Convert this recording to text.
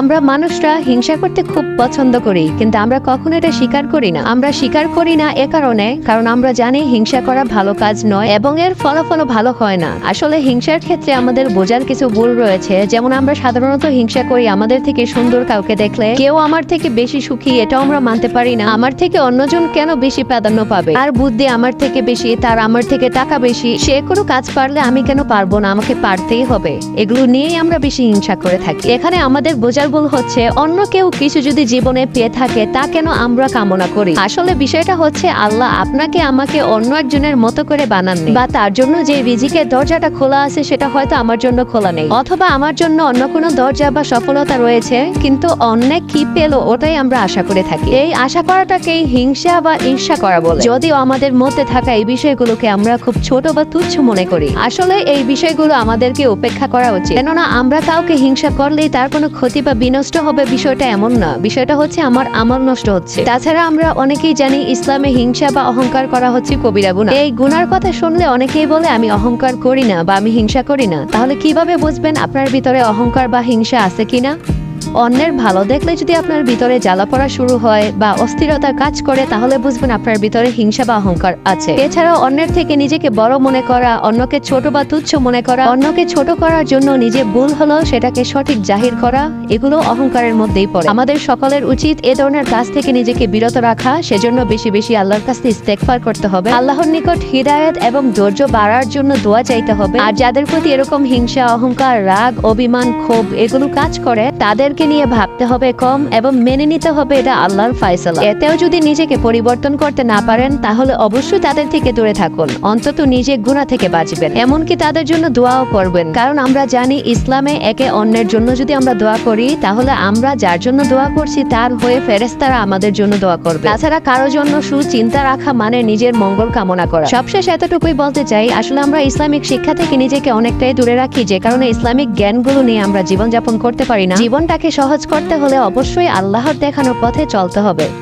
আমরা মানুষরা হিংসা করতে খুব পছন্দ করি, কিন্তু আমরা কখনো এটা স্বীকার করি না। আমরা স্বীকার করি না এ কারণে, কারণ আমরা জানি হিংসা করা ভালো কাজ নয় এবং এর ফলাফলও ভালো হয় না। আসলে হিংসার ক্ষেত্রে আমাদের বোঝার কিছু ভুল রয়েছে, যেমন আমরা সাধারণত হিংসা করি আমাদের থেকে সুন্দর কাউকে দেখলে, কেউ আমার থেকে বেশি সুখী এটাও আমরা মানতে পারি না। আমার থেকে অন্যজন কেন বেশি প্রাধান্য পাবে? আর বুদ্ধি আমার থেকে বেশি, তার আমার থেকে টাকা বেশি, সে কোনো কাজ পারলে আমি কেন পারব না? আমাকে পারতেই হবে। এগুলো নিয়েই আমরা বেশি হিংসা করে থাকি। এখানে আমাদের বোঝার ভুল হচ্ছে, অন্য কেউ কিছু যদি জীবনে পেয়ে থাকে, তা কেন আমরা কামনা করি? আসলে বিষয়টা হচ্ছে, আল্লাহ আপনাকে আমাকে অন্য একজনের মতো করে বানাননি। বা তার জন্য যে রিজিকের দরজাটা খোলা আছে, সেটা হয়তো আমার জন্য খোলা নেই। অথবা আমার জন্য অন্য কোনো দরজা বা সফলতা রয়েছে, কিন্তু অনেক কি পেল, ওটাই আমরা আশা করে থাকি। এই আশা করাটাকেই হিংসা বা ঈর্ষা করা বলে। যদিও আমাদের মধ্যে থাকা এই বিষয়গুলোকে আমরা খুব ছোট বা তুচ্ছ মনে করি। আসলে এই বিষয়গুলো আমাদেরকে উপেক্ষা করা উচিত। কেননা আমরা কাউকে হিংসা করলেই তার কোনো ক্ষতি বা বিনষ্ট হবে বিষয়টা এমন না। বিষয়টা হচ্ছে আমার আমল নষ্ট হচ্ছে। তাছাড়া আমরা অনেকেই জানি ইসলামে হিংসা বা অহংকার করা হচ্ছে কবিরা গুণা। এই গুনার কথা শুনলে অনেকেই বলে, আমি অহংকার করি না বা আমি হিংসা করি না। তাহলে কীভাবে বুঝবেন আপনার ভিতরে অহংকার বা হিংসা আছে কিনা? অন্যের ভালো দেখলে যদি আপনার ভিতরে জ্বালা পড়া শুরু হয় বা অস্থিরতা কাজ করে, তাহলে বুঝবেন আপনার ভিতরে হিংসা বা অহংকার আছে। এছাড়াও অন্যের থেকে নিজেকে বড় মনে করা, অন্যকে ছোট বা তুচ্ছ মনে করা, অন্যকে ছোট করার জন্য নিজে ভুল হলো সেটাকে সঠিক জাহির করা, এগুলো অহংকারের মধ্যেই পড়ে। আমাদের সকলের উচিত এ ধরনের কাজ থেকে নিজেকে বিরত রাখা, সেজন্য বেশি বেশি আল্লাহর কাছে ইস্তেকফার করতে হবে। আল্লাহর নিকট হৃদায়ত এবং ধৈর্য বাড়ার জন্য দোয়া চাইতে হবে। আর যাদের প্রতি এরকম হিংসা, অহংকার, রাগ, অভিমান, ক্ষোভ, এগুলো কাজ করে তাদেরকে নিয়ে ভাবতে হবে কম এবং মেনে নিতে হবে এটা আল্লাহর ফায়সালা। এতেও যদি নিজেকে পরিবর্তন করতে না পারেন, তাহলে অবশ্যই তাদের থেকে দূরে থাকুন। অন্তত নিজে গুণা থেকে বাঁচবেন। এমনকি তাদের জন্য দোয়াও করবেন। কারণ আমরা জানি ইসলামে একে অন্যের জন্য যদি আমরা দোয়া করি, তাহলে আমরা যার জন্য দোয়া করছি, তার হয়ে ফেরেস্তারা আমাদের জন্য দোয়া করবে। তাছাড়া কারও জন্য সুচিন্তা রাখা মানে নিজের মঙ্গল কামনা করা। সবশেষ এতটুকুই বলতে চাই, আসলে আমরা ইসলামিক শিক্ষা থেকে নিজেকে অনেকটাই দূরে রাখি, যে কারণে ইসলামিক জ্ঞানগুলো নিয়ে আমরা জীবনযাপন করতে পারি না। জীবনটাকে সহজ করতে হলে অবশ্যই আল্লাহর দেখানোর পথে চলতে হবে।